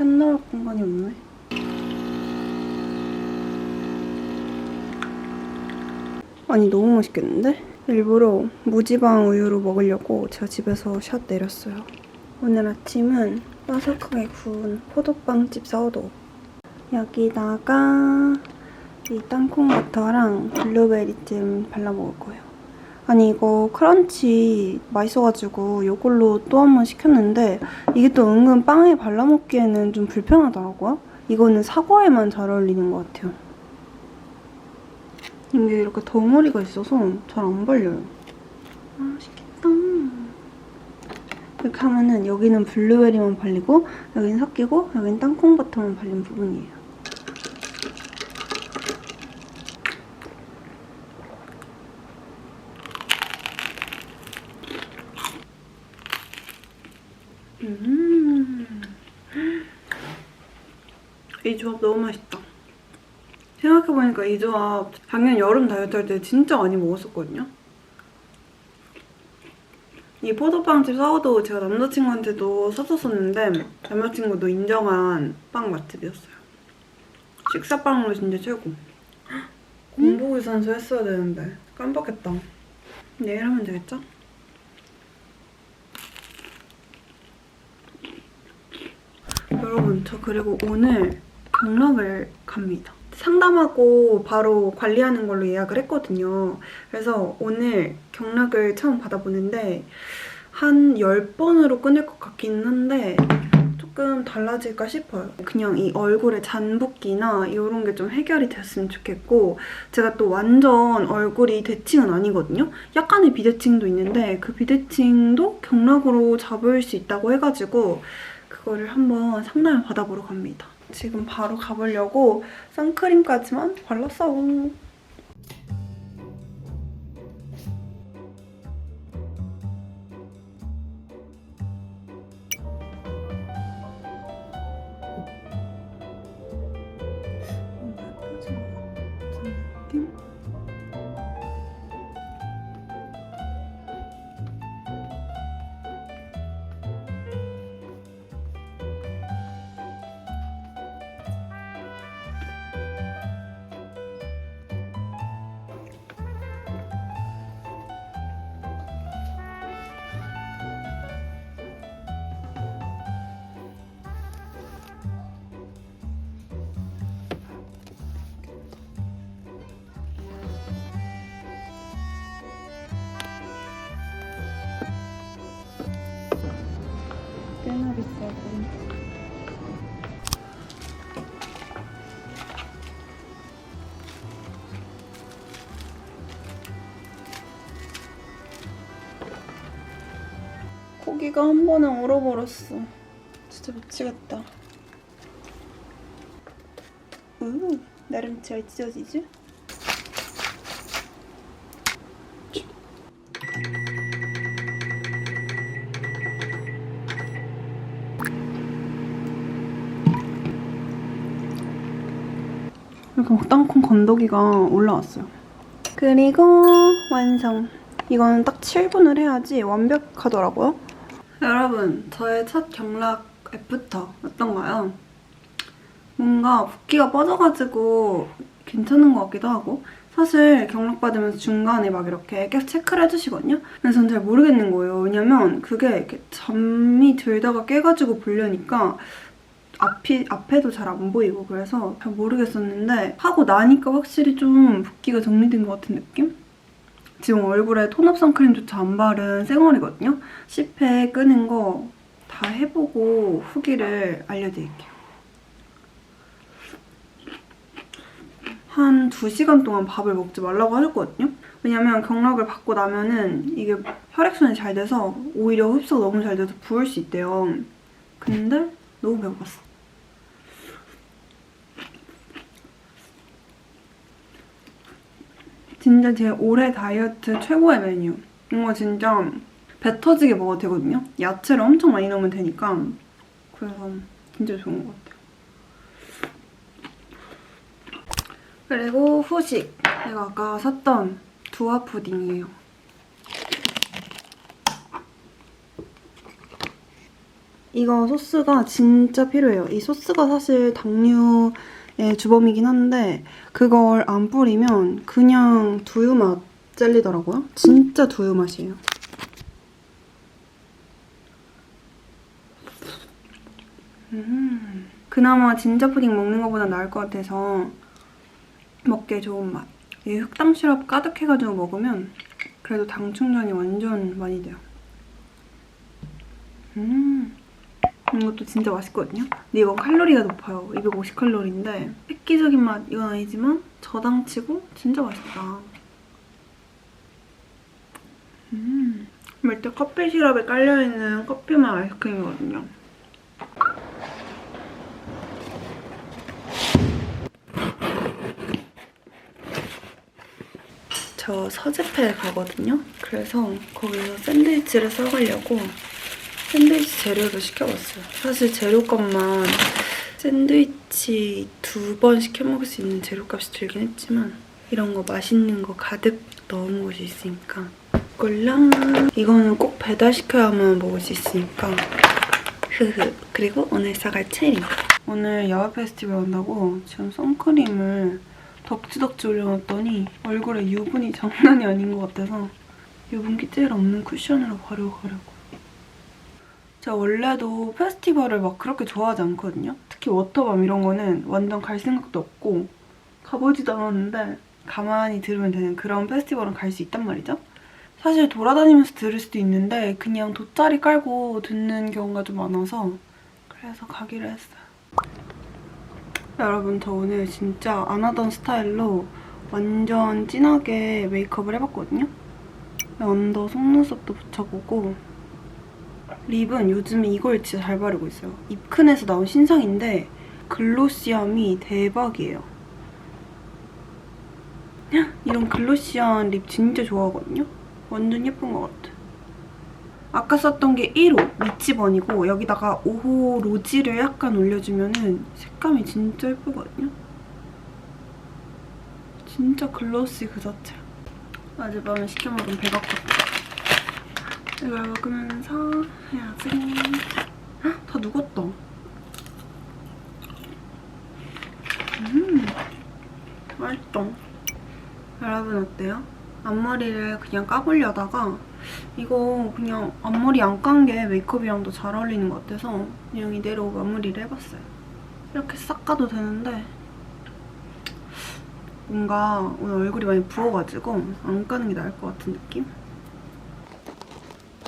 샷 넣을 공간이 없네. 아니 너무 맛있겠는데? 일부러 무지방 우유로 먹으려고 제가 집에서 샷 내렸어요. 오늘 아침은 바삭하게 구운 포도빵집 사워도 여기다가 이 땅콩 버터랑 블루베리잼 발라 먹을 거예요. 아니 이거 크런치 맛있어가지고 이걸로 또 한 번 시켰는데 이게 또 은근 빵에 발라 먹기에는 좀 불편하더라고요. 이거는 사과에만 잘 어울리는 것 같아요. 이게 이렇게 덩어리가 있어서 잘 안 발려요. 맛있겠다. 이렇게 하면은 여기는 블루베리만 발리고 여기는 섞이고 여기는 땅콩 버터만 발린 부분이에요. 조합 너무 맛있다. 생각해보니까 이 조합 작년 여름 다이어트 할 때 진짜 많이 먹었었거든요. 이 포도빵집 사워도 제가 남자친구한테도 사줬었는데 남자친구도 인정한 빵 맛집이었어요. 식사빵으로 진짜 최고. 공복유산소 했어야 되는데 깜빡했다. 내일 하면 되겠죠? 여러분 저 그리고 오늘 경락을 갑니다. 상담하고 바로 관리하는 걸로 예약을 했거든요. 그래서 오늘 경락을 처음 받아보는데 한 10번으로 끊을 것 같기는 한데 조금 달라질까 싶어요. 그냥 이 얼굴에 잔붓기나 이런 게 좀 해결이 됐으면 좋겠고 제가 또 완전 얼굴이 대칭은 아니거든요. 약간의 비대칭도 있는데 그 비대칭도 경락으로 잡을 수 있다고 해가지고 그거를 한번 상담을 받아보러 갑니다. 지금 바로 가보려고 선크림까지만 발랐어. 고기가 한 번에 얼어버렸어. 진짜 미치겠다. 우, 나름 잘 찢어지지? 이렇게 막 땅콩 건더기가 올라왔어요. 그리고 완성. 이거는 딱 7분을 해야지 완벽하더라고요. 여러분, 저의 첫 경락 애프터 어떤가요? 뭔가 붓기가 빠져가지고 괜찮은 것 같기도 하고 사실 경락 받으면서 중간에 막 이렇게 계속 체크를 해주시거든요. 근데 전 잘 모르겠는 거예요. 왜냐면 그게 이렇게 잠이 들다가 깨가지고 보려니까 앞이, 앞에도 잘 안 보이고 그래서 잘 모르겠었는데 하고 나니까 확실히 좀 붓기가 정리된 것 같은 느낌? 지금 얼굴에 톤업 선크림조차 안 바른 생얼이거든요. 10회 끄는 거 다 해보고 후기를 알려드릴게요. 한 2시간 동안 밥을 먹지 말라고 하셨거든요. 왜냐면 경락을 받고 나면은 이게 혈액순환이 잘 돼서 오히려 흡수가 너무 잘 돼서 부을 수 있대요. 근데 너무 배고팠어. 진짜 제 올해 다이어트 최고의 메뉴. 이거 진짜 배 터지게 먹어도 되거든요. 야채를 엄청 많이 넣으면 되니까. 그래서 진짜 좋은 것 같아요. 그리고 후식. 제가 아까 샀던 두화 푸딩이에요. 이거 소스가 진짜 필요해요. 이 소스가 사실 당류 의 주범이긴 한데 그걸 안 뿌리면 그냥 두유 맛 젤리더라고요. 진짜 두유 맛이에요. 음, 그나마 진저 푸딩 먹는 것보다 나을 것 같아서 먹기에 좋은 맛. 이 흑당 시럽 가득해가지고 먹으면 그래도 당 충전이 완전 많이 돼요. 음, 이것도 진짜 맛있거든요. 근데 이건 칼로리가 높아요. 250칼로리인데 획기적인 맛 이건 아니지만 저당치고 진짜 맛있다. 음, 일단 커피 시럽에 깔려있는 커피맛 아이스크림이거든요. 저 서재페 가거든요. 그래서 거기서 샌드위치를 싸가려고 샌드위치 재료를 시켜봤어요. 사실 재료값만 샌드위치 두 번 시켜 먹을 수 있는 재료값이 들긴 했지만 이런 거 맛있는 거 가득 넣은 곳이 있으니까 이걸랑 이거는 꼭 배달시켜야만 먹을 수 있으니까. 흐흐. 그리고 오늘 싸갈 체리. 오늘 야외 페스티벌 온다고 지금 선크림을 덕지덕지 올려놨더니 얼굴에 유분이 장난이 아닌 것 같아서 유분기 제일 없는 쿠션으로 바르고 가려고 제가 원래도 페스티벌을 막 그렇게 좋아하지 않거든요. 특히 워터밤 이런 거는 완전 갈 생각도 없고 가보지도 않았는데 가만히 들으면 되는 그런 페스티벌은 갈 수 있단 말이죠. 사실 돌아다니면서 들을 수도 있는데 그냥 돗자리 깔고 듣는 경우가 좀 많아서 그래서 가기로 했어요. 여러분 저 오늘 진짜 안 하던 스타일로 완전 진하게 메이크업을 해봤거든요. 언더 속눈썹도 붙여보고 립은 요즘에 이걸 진짜 잘 바르고 있어요. 입큰에서 나온 신상인데 글로시함이 대박이에요. 이런 글로시한 립 진짜 좋아하거든요. 완전 예쁜 것 같아. 아까 썼던 게 1호 리치번이고 여기다가 5호 로지를 약간 올려주면 은 색감이 진짜 예쁘거든요. 진짜 글로시 그 자체야. 어젯밤에 시켜 먹은 배고팠다. 이걸 먹으면서 해야지. 헉, 다 녹았다. 음, 맛있다. 여러분 어때요? 앞머리를 그냥 까보려다가 이거 그냥 앞머리 안 깐 게 메이크업이랑도 잘 어울리는 것 같아서 그냥 이대로 마무리를 해봤어요. 이렇게 싹 까도 되는데 뭔가 오늘 얼굴이 많이 부어가지고 안 까는 게 나을 것 같은 느낌?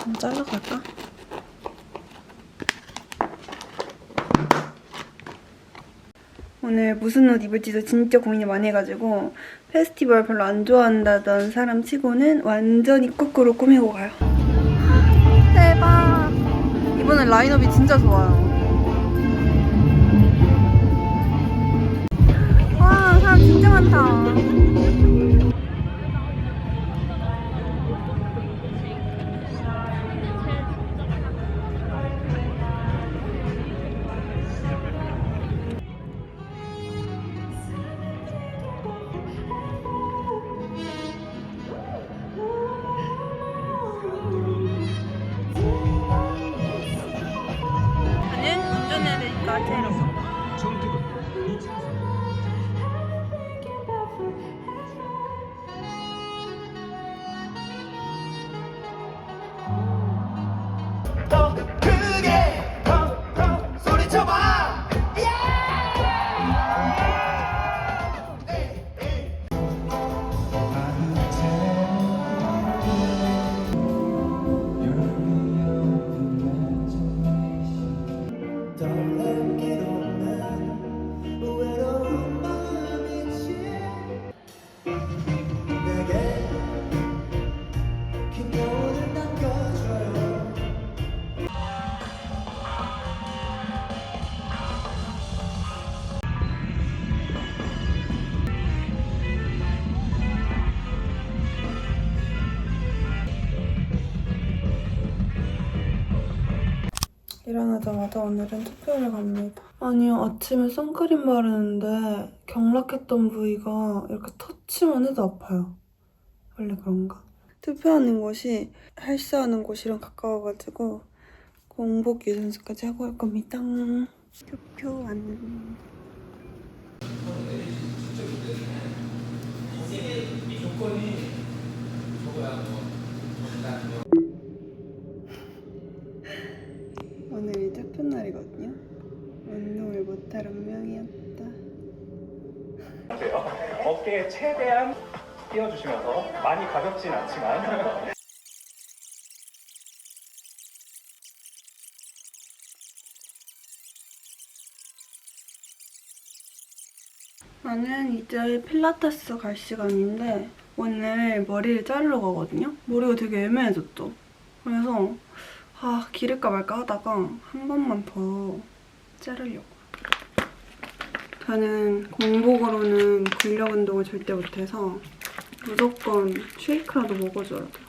좀 잘라갈까? 오늘 무슨 옷 입을지도 진짜 고민이 많이 해가지고 페스티벌 별로 안 좋아한다던 사람 치고는 완전히 거꾸로 꾸미고 가요. 대박! 이번엔 라인업이 진짜 좋아요. 일어나자마자 오늘은 투표를 갑니다. 아니요, 아침에 선크림 바르는데 경락했던 부위가 이렇게 터치만 해도 아파요. 원래 그런가? 투표하는 곳이 헬스하는 곳이랑 가까워가지고 공복 유산소까지 하고 갈 겁니다. 교표완. 오늘이 첫편 날이거든요. 못할 운명이었다. 어깨에 최대한 띄워주시면서 많이 가볍진 않지만 나는 이제 필라테스 갈 시간인데 오늘 머리를 자르러 가거든요. 머리가 되게 애매해졌죠. 그래서 아 기를까 말까 하다가 한 번만 더 자르려고. 저는 공복으로는 근력 운동을 절대 못해서 무조건 쉐이크라도 먹어줘야 돼요.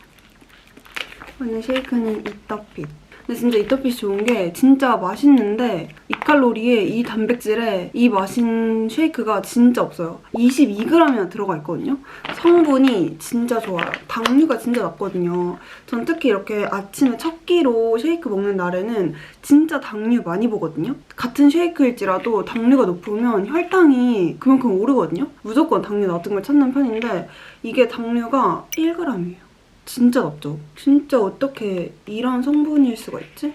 오늘 쉐이크는 이터핏. 근데 진짜 이터핏이 좋은 게 진짜 맛있는데 이 칼로리에 이 단백질에 이 맛인 쉐이크가 진짜 없어요. 22g이나 들어가 있거든요. 성분이 진짜 좋아요. 당류가 진짜 낮거든요. 전 특히 이렇게 아침에 첫 끼로 쉐이크 먹는 날에는 진짜 당류 많이 보거든요. 같은 쉐이크일지라도 당류가 높으면 혈당이 그만큼 오르거든요. 무조건 당류 낮은 걸 찾는 편인데 이게 당류가 1g이에요. 진짜 낮죠? 진짜 어떻게 이런 성분일 수가 있지?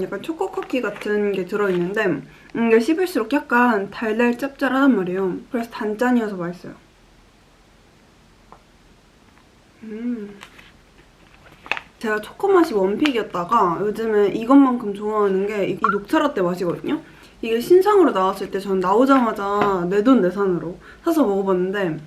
약간 초코 쿠키 같은 게 들어있는데 음, 이게 씹을수록 약간 달달 짭짤하단 말이에요. 그래서 단짠이어서 맛있어요. 음. 제가 초코 맛이 원픽이었다가 요즘에 이것만큼 좋아하는 게 이 녹차라떼 맛이거든요. 이게 신상으로 나왔을 때 전 나오자마자 내 돈 내산으로 사서 먹어봤는데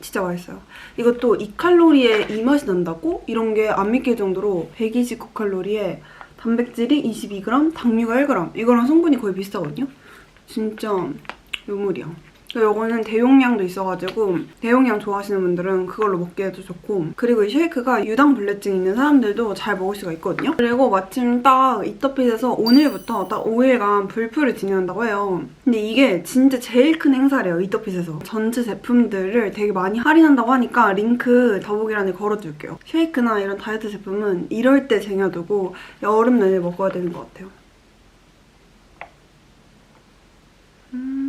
진짜 맛있어요. 이것도 2칼로리에 이 맛이 난다고? 이런 게 안 믿길 정도로 129칼로리에 단백질이 22g, 당류가 1g. 이거랑 성분이 거의 비슷하거든요. 진짜 요물이야. 이거는 대용량도 있어가지고 대용량 좋아하시는 분들은 그걸로 먹기에도 좋고 그리고 이 쉐이크가 유당 불내증 있는 사람들도 잘 먹을 수가 있거든요. 그리고 마침 딱 이터핏에서 오늘부터 딱 5일간 불프를 진행한다고 해요. 근데 이게 진짜 제일 큰 행사래요, 이터핏에서. 전체 제품들을 되게 많이 할인한다고 하니까 링크 더보기란에 걸어둘게요. 쉐이크나 이런 다이어트 제품은 이럴 때 쟁여두고 여름 내내 먹어야 되는 것 같아요. 음...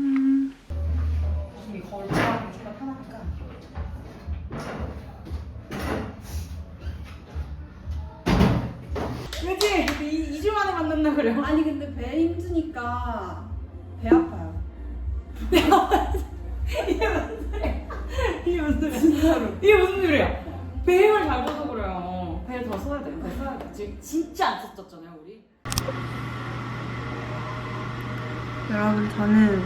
그지? 2주 만에 만났나 그래요? 아니 근데 배 힘드니까 배 아파요. 이게 무슨 소리야? 진짜로. 이게 무슨 소리야? 배를 잘 써서 그래요. 배를 더 써야 돼. 더 써야 돼. 지금 진짜 안 썼잖아요, 우리. 여러분 저는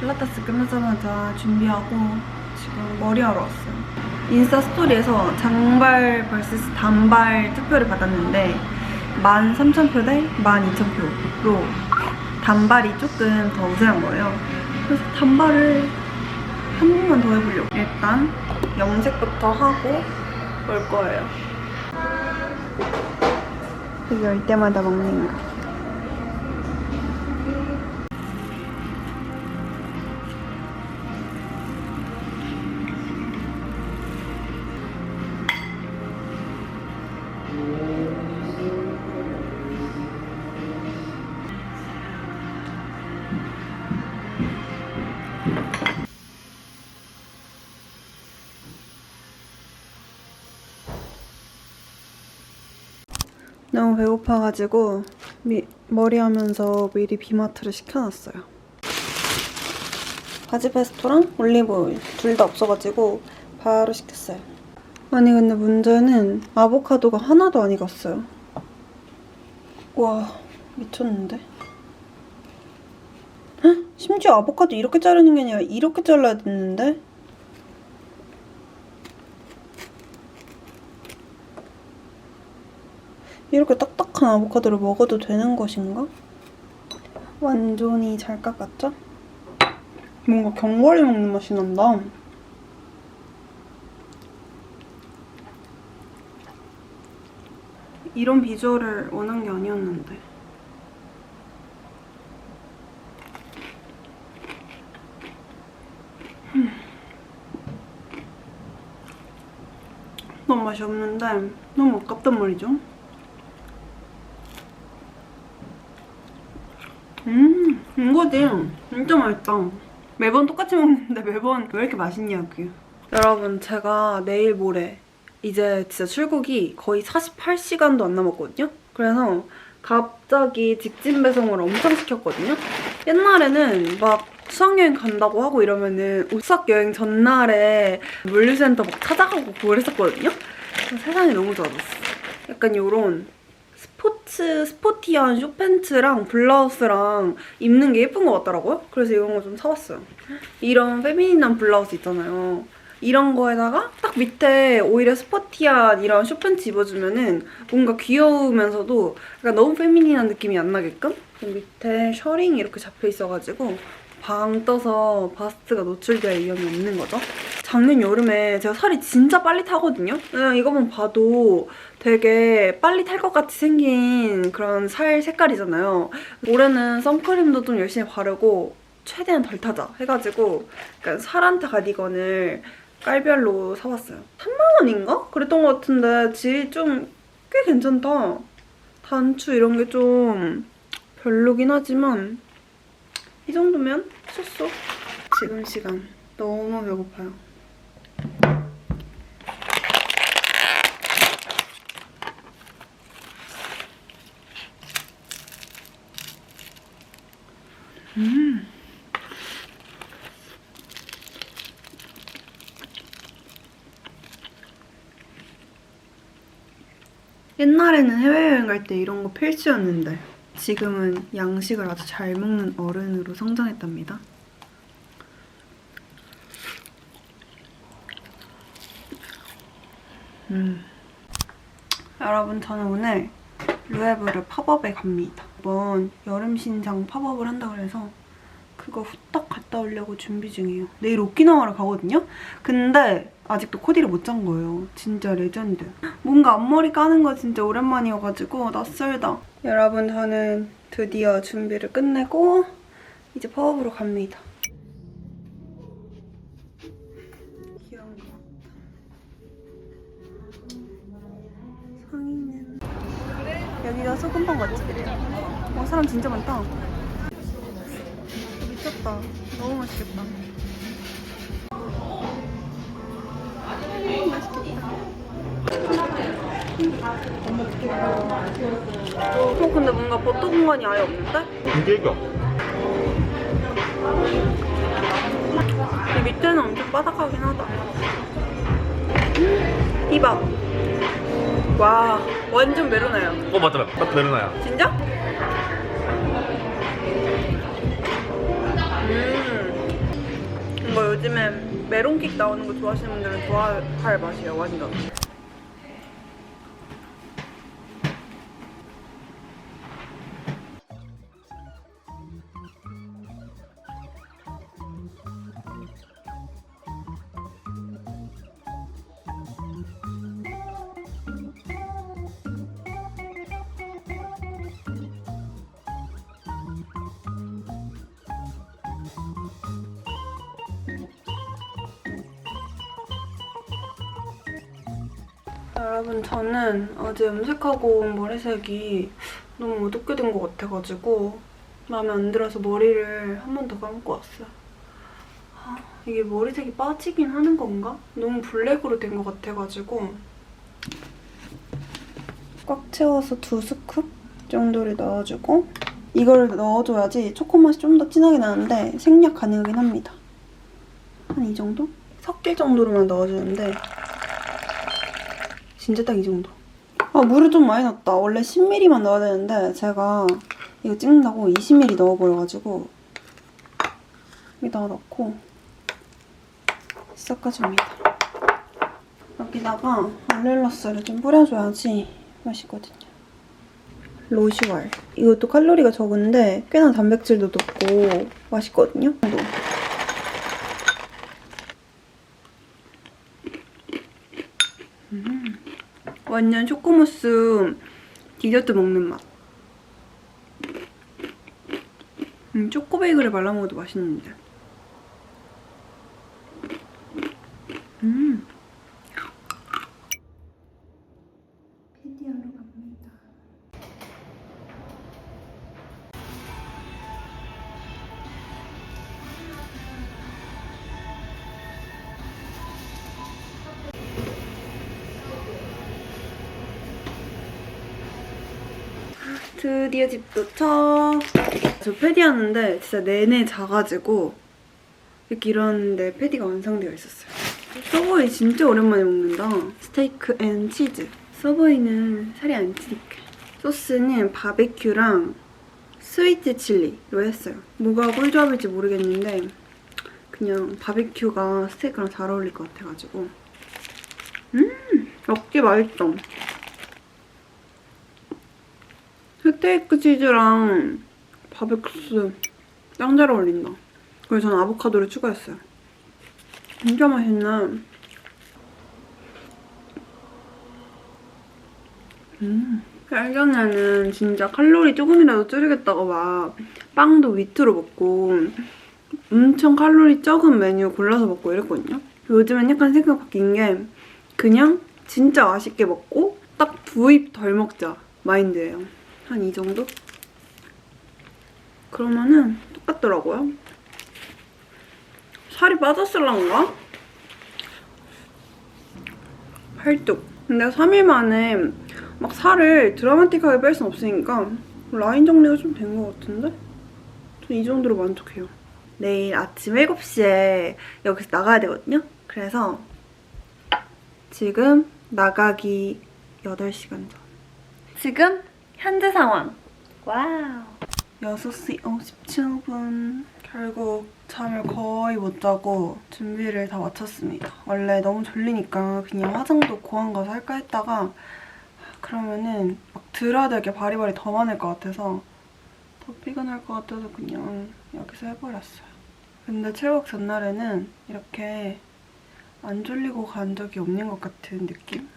필라테스 끝나자마자 준비하고 지금 머리하러 왔어요. 인스타 스토리에서 장발 vs 단발 투표를 받았는데 13,000표 대 12,000표로 단발이 조금 더 우세한 거예요. 그래서 단발을 한 번만 더 해보려고. 일단 염색부터 하고 올 거예요. 올 때마다 먹는 거. 너무 배고파가지고 미, 머리 하면서 미리 비마트를 시켜놨어요. 바지 페스토랑 올리브오일 둘 다 없어가지고 바로 시켰어요. 아니 근데 문제는 아보카도가 하나도 안 익었어요. 와 미쳤는데? 헉? 심지어 아보카도 이렇게 자르는 게 아니라 이렇게 잘라야 됐는데? 이렇게 딱딱 한 아보카도를 먹어도 되는 것인가? 완전히 잘 깎았죠? 뭔가 견과류 먹는 맛이 난다. 이런 비주얼을 원한 게 아니었는데. 음. 너무 맛이 없는데 너무 아깝단 말이죠. 이거지. 진짜 맛있다. 매번 똑같이 먹는데 매번 왜 이렇게 맛있냐고요. 여러분 제가 내일 모레 이제 진짜 출국이 거의 48시간도 안 남았거든요. 그래서 갑자기 직진 배송을 엄청 시켰거든요. 옛날에는 막 수학여행 간다고 하고 이러면은 수학 여행 전날에 물류센터 막 찾아가고 그랬었거든요. 세상이 너무 좋아졌어. 약간 요런 스포츠, 스포티한 쇼팬츠랑 블라우스랑 입는 게 예쁜 것 같더라고요. 그래서 이런 거 좀 사왔어요. 이런 페미닌한 블라우스 있잖아요. 이런 거에다가 딱 밑에 오히려 스포티한 이런 쇼팬츠 입어주면은 뭔가 귀여우면서도 약간 너무 페미닌한 느낌이 안 나게끔 밑에 셔링이 이렇게 잡혀 있어가지고 방 떠서 바스트가 노출될 위험이 없는 거죠. 작년 여름에 제가 살이 진짜 빨리 타거든요. 그냥 이거만 봐도 되게 빨리 탈 것 같이 생긴 그런 살 색깔이잖아요. 올해는 선크림도 좀 열심히 바르고 최대한 덜 타자 해가지고 약간 살안 타 가디건을 깔별로 사왔어요. 3만 원인가? 그랬던 것 같은데 질이 좀 꽤 괜찮다. 단추 이런 게 좀 별로긴 하지만 이 정도면 썼어. 지금 시간 너무 배고파요. 옛날에는 해외여행 갈 때 이런 거 필수였는데 지금은 양식을 아주 잘 먹는 어른으로 성장했답니다. 음. 여러분 저는 오늘 루에브르 팝업에 갑니다. 이번 여름 신상 팝업을 한다 그래서 그거 후딱 갔다 오려고 준비 중이에요. 내일 오키나와를 가거든요? 근데 아직도 코디를 못 짠 거예요. 진짜 레전드. 뭔가 앞머리 까는 거 진짜 오랜만이어가지고 낯설다. 여러분 저는 드디어 준비를 끝내고 이제 팝업으로 갑니다. 귀여운 것 같다. 상의는 여기가 소금빵 맛집이래요. 와 사람 진짜 많다. 미쳤다. 너무 맛있겠다. 음, 맛있겠다. 어, 근데 뭔가 버터 공간이 아예 없는데? 이게가 이 밑에는 엄청 바삭하긴 하다. 이봐. 와, 완전 메로나요. 어 맞다 딱 메르나야 진짜? 이거 요즘에 메론케이크 나오는 거 좋아하시는 분들은 좋아할 맛이에요, 완전. 여러분 저는 어제 염색하고 온 머리색이 너무 어둡게 된 것 같아가지고 마음에 안 들어서 머리를 한 번 더 감고 왔어요. 아, 이게 머리색이 빠지긴 하는 건가? 너무 블랙으로 된 것 같아가지고 꽉 채워서 두 스쿱 정도를 넣어주고 이걸 넣어줘야지 초코 맛이 좀 더 진하게 나는데 생략 가능하긴 합니다. 한 이 정도? 섞일 정도로만 넣어주는데 진짜 딱 이 정도. 아, 물을 좀 많이 넣었다. 원래 10ml만 넣어야 되는데 제가 이거 찍는다고 20ml 넣어버려가지고 여기다가 넣고 섞어줍니다. 여기다가 알렐러스를 좀 뿌려줘야지 맛있거든요. 로슈알. 이것도 칼로리가 적은데 꽤나 단백질도 높고 맛있거든요. 또. 완전 초코무스 디저트 먹는 맛. 음, 초코베이글에 발라 먹어도 맛있는데. 드디어 집 도착. 저 패디 하는데 진짜 내내 자가지고 이렇게 일어났는데 패디가 완성되어 있었어요. 서브웨이 진짜 오랜만에 먹는다. 스테이크 앤 치즈. 서브웨이는 살이 안 찌니까. 소스는 바베큐랑 스위트 칠리로 했어요. 뭐가 꿀조합일지 모르겠는데 그냥 바베큐가 스테이크랑 잘 어울릴 것 같아가지고 음! 역시 맛있어. 스테이크 치즈랑 바베큐 짱잘 어울린다. 그래서 저는 아보카도를 추가했어요. 진짜 맛있네. 음. 예전에는 진짜 칼로리 조금이라도 줄이겠다고 막 빵도 위트로 먹고 엄청 칼로리 적은 메뉴 골라서 먹고 이랬거든요. 요즘은 약간 생각 바뀐 게 그냥 진짜 맛있게 먹고 딱 부입 덜 먹자 마인드예요. 한 이 정도? 그러면은 똑같더라고요. 살이 빠졌을란가? 팔뚝. 근데 3일 만에 막 살을 드라마틱하게 뺄 순 없으니까 라인 정리가 좀 된 것 같은데? 전 이 정도로 만족해요. 내일 아침 7시에 여기서 나가야 되거든요? 그래서 지금 나가기 8시간 전. 지금 현재 상황. 와우. 6시 57분. 결국 잠을 거의 못 자고 준비를 다 마쳤습니다. 원래 너무 졸리니까 그냥 화장도 고항 가서 할까 했다가 그러면은 막 드라되게 바리바리 더 많을 것 같아서 더 피곤할 것 같아서 그냥 여기서 해버렸어요. 근데 출국 전날에는 이렇게 안 졸리고 간 적이 없는 것 같은 느낌?